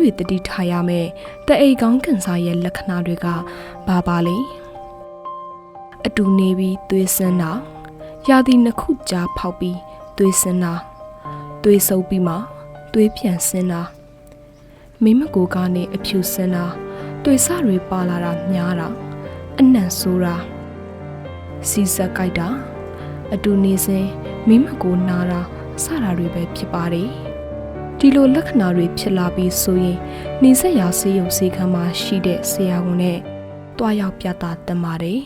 တွေတတိထားရမယ်တအိတ်ကောင်းကန်စားရဲ့လက္ခဏာတွေကဘာပါလဲအတူနေပြီးသွေးစင်းတာရာသီနှစ်ခုကြားဖောက်ပြီးသွေးစင်းတာသွေးဆုပ်ပြီးမှသွေးပြန်စင်းတာမိမကိုကနေအဖြူစင်းတာသွေးစတွေပါလာတာများတာအနံ့ဆိုးတာစီစက်ကြိုက်တာအတူနေစဉ်မိမကိုနာတာစတာတွေပဲဖြစ်ပါတယ် ဒီလိုလက္ခဏာတွေဖြစ်လာပြီးဆိုရင်နေဆက်ရာဆေးရုံဆေးခန်းမှာရှိတဲ့ဆရာဝန်နဲ့တွားရောက်ပြတာတင်ပါတယ်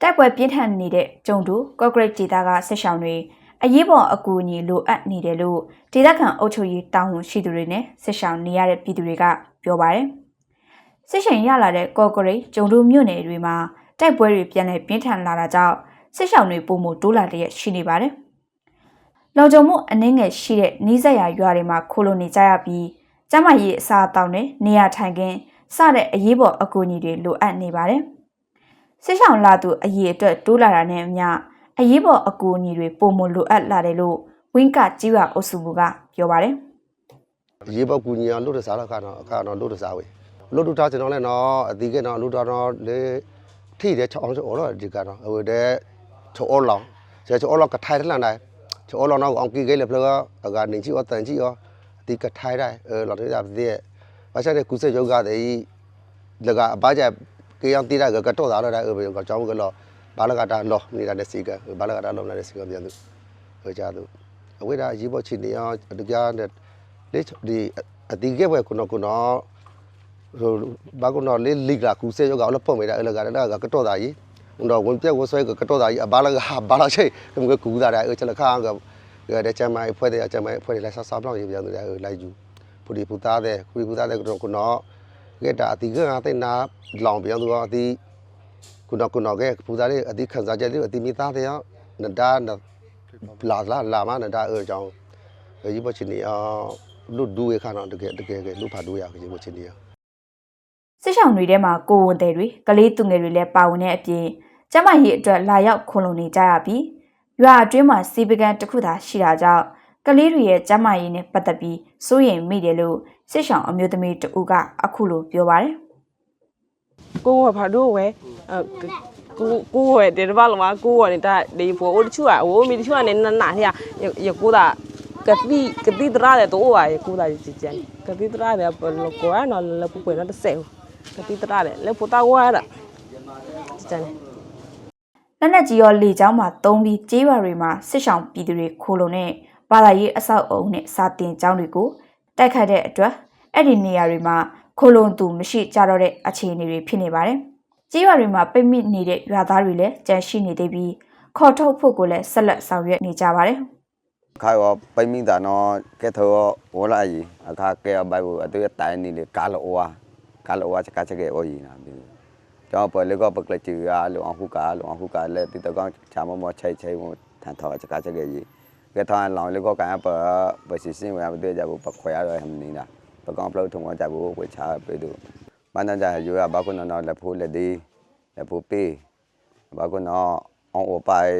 တိုက်ပွဲပြင်းထန်နေတဲ့ကျုံတူကော့ဂရိတ်ဒေသကစစ်ရှောင်းတွေအရေးပေါ်အကူအညီလိုအပ်နေတယ်လို့ဒေသခံအုပ်ချုပ်ရေးတာဝန်ရှိသူတွေနဲ့စစ်ရှောင်းနေရတဲ့ပြည်သူတွေကပြောပါတယ်။စစ်ရှင်ရလာတဲ့ကော့ဂရိတ်ကျုံတူမြို့နယ်တွေမှာတိုက်ပွဲတွေပြန်လည်ပြင်းထန်လာတာကြောင့်စစ်ရှောင်းတွေပုံမတိုးလာတဲ့ရှိနေပါတယ်။ လောင်ကြုံမှုအနှင်းငယ်ရှိတဲ့နီးစပ်ရာရွာတွေမှာခိုလိုနေကြရပြီးကျမကြီးအစာအသောက်နဲ့နေရာထိုင်ခင်းစတဲ့အရေးပေါ်အကူအညီတွေလိုအပ်နေပါတယ်။စစ်ဆောင်လာသူအရေးအတွက်တိုးလာတာနဲ့အမျှအရေးပေါ်အကူအညီတွေပုံမလိုအပ်လာတယ်လို့ဝင်းကကြီးဝအုပ်စုကပြောပါတယ်ရေပောက်ကူညီအောင်လို့တစားတော့ခါတော့အခါတော့လို့တစားဝေလို့တူထားကျွန်တော်လည်းနော်အတိကတော့လို့တော့တော့လေထိတယ်ချောင်းချောတော့ဒီကတော့ဟိုတဲ့ချောလောင်ကျချောလောကထိုင်တယ်လားနိုင်ချောလောတော့အောင် ကြီးကြီးလေဖလောအကနေချီအတန်ချီရောအတိကထိုင်တယ်အဲလော်တဲ့ရတဲ့ဘာချတဲ့ကုစယောဂတဲ့လကအဘာကြကေယံတိရကကတော့တာတော့အဲဘယ်ကကြောင်းကလောဘာလကတာလောနေတာတဲ့စီကဘာလကတာလောနေတဲ့စီကပြန်သူဟိုကြသူအဝိဒါရေပေါ်ချီနေအောင်တကြတဲ့လေဒီအတိကဲပဲကုနော်ကုနော်ဟိုဘာကုနော်လေလိကကူစေယောကလည်းပုံမိ တာအဲ့လကလည်းကကတော့တာကြီးဦးတော့ဝင်ပြက်ဝဆွဲကကတော့တာကြီးအဘာလကဘာလာချိတ်ကမကကူတာတဲ့အဲ့ချက်လခါကတဲ့ချမ်းမိုင်ဖွဲ့တဲ့ချမ်းမိုင်ဖွဲ့တဲ့လိုက်ဆဆဘလောက်ရေးပြန်တယ်လိုက်ယူပူဒီပူသားတဲ့ပူဒီပူသားတဲ့ကတော့ကုနော်ကဲတာအတိကငါတဲ့နာလောင်ပြန်သူကအတိကုနော်ကုနော်ကဲပူသားလေးအတိခန်းစားချက်လေးအတိမိသားတဲ့နဒါလာလာလာမနဒါအဲ့ကြောင့်ရေပေါ်ချီနေအောင်လူဒူရခါတော့တကယ်တကယ်ကလူဖာဒူရရေပေါ်ချီနေအောင်စစ်ဆောင်တွေထဲမှာကိုဝန်တယ်တွေကလေးသူငယ်တွေလည်းပါဝင်တဲ့အပြင် ကျမကြီးအတွက်လာရောက်ခွန်လုံနေကြရပြီးရွာအတွင်းမှာစီပကံတစ်ခုသာရှိတာကြောင့်ကလေးတွေရဲ့ကျမကြီးနဲ့ပတ်သက်ပြီးစိုးရိမ်မိတယ်လို့စစ်ဆောင်အမျိုးသမီးတဦးကအခုလိုပြောပါတယ် ကိုဝဘာတို့ဝဲကိုကိုဝဲတဲ့ဘာလမကိုဝဲနေတာဒီဖို့အိုတချူอ่ะโอ้มีตချူอ่ะเนี่ยนาๆเนี่ยยกูda ကတိကတိတရတဲ့တော့ဝါရကူတာကြီးကြတယ်ကတိတရတဲ့ဘလကောနော်လပပွေနော်တစ်ဆဲကတိတရတဲ့လေပူတာဝါရကြတယ် လက်နက်ကြီးရောလေကြောင်းမှာတုံးပြီးကြေးရွာတွေမှာစစ်ဆောင်ပြည်သူတွေခိုးလုံနဲ့ဘာသာရေးအဆောက်အအုံနဲ့စာတင်ကျောင်းတွေကိုတိုက်ခတ်တဲ့အတွက်အဲ့ဒီနေရာတွေမှာခိုးလုံသူမရှိကြတော့တဲ့အခြေအနေတွေဖြစ်နေပါတယ်။ကြေးရွာတွေမှာပိတ်မိနေတဲ့ရွာသားတွေလည်းကြန့်ရှိနေသေးပြီးခေါ်ထုတ်ဖို့ကိုလည်းဆက်လက်ဆောင်ရွက်နေကြပါတယ်။ခါရောပိမိတာနော်ကဲထောဝလာကြီးအခါကဲဘိုင်ဘူအတူတိုင်နေလေကာလောဝါကာလောဝါချကချကေအိုကြီးနာ ပြီကျောင်းပေါ်လေကပကလချီရလောအခုကာလောအခုကာလေတိတကောင်ချာမမချိုင်ချိုင်ဝထန်ထောချကချကေကြီးကဲထောလောင်လေကကန်ပပစီစင်းဝမတွေ့ကြဘူးပခွေရရဟမနေတာပကောင်ပလောက်ထုံကြဘူးဝချာပေတူမန္တန်ကြရရဘာကုနော်လက်ဖိုးလက်ဒီလက်ဖိုးပေဘာကုနော်အောင်အပိုင်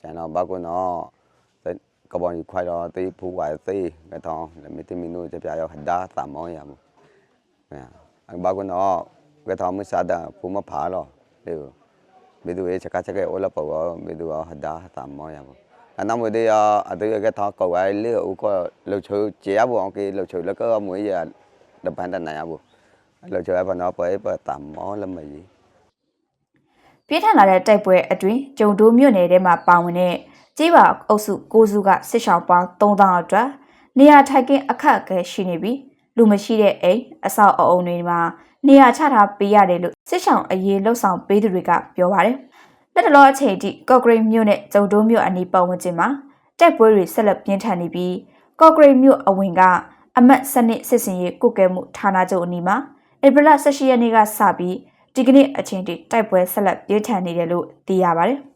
ကျန်တော့ဘာကုနော်ကဘောင်ခွိုင်တော့တေးဖူဝါသေးကတော့လမီတမီနိုကြပြရောက်ဟဒါသမောရမှုအဲဘာကနော်ကတော့မစားတာဖူမဖာတော့လေမေသူရဲ့ချက်ကချက်ကေအိုလပေါ် မေသူဟဒါသမောရမှုအနမဒေယအတေကတော့ကောက်ဝိုင်လေဥကလှချုကျေရဘူးအောင်ကေလှချုလကမွေးရဒပန်တနိုင်ရဘူးလှချုဘနော်ပွဲပတမောလမကြီးပြင်းထန်လာတဲ့တိုက်ပွဲအတွင်းကျုံတိုးမြို့နယ်ထဲမှာပါဝင်တဲ့ကြေးပါအုပ်စုကိုစုကစစ်ဆောင်ပေါင်း3000အတွက်နေရာထိုက်ကင်းအခက်အခဲရှိနေပြီး လူမရှိတဲ့အိမ်အဆောက်အအုံတွေမှာနေရာချထားပေးရတယ်လို့စစ်ဆောင်အရေးလှုပ်ဆောင်ပေးသူတွေကပြောပါတယ်။လက်တလောအချိန်ထိကော့ဂရိတ်မြို့နဲ့ကျုံတိုးမြို့အနီးပတ်ဝန်းကျင်မှာတိုက်ပွဲတွေဆက်လက်ပြင်းထန်နေပြီးကော့ဂရိတ်မြို့အဝင်ကအမတ်စနစ်စစ်စင်ရေးကုကဲမှုဌာနချုပ်အနီးမှာဧပြီလ18ရက်နေ့ကစပြီးဒီကနေ့အချိန်ထိတိုက်ပွဲဆက်လက်ပြင်းထန်နေတယ်လို့သိရပါတယ်။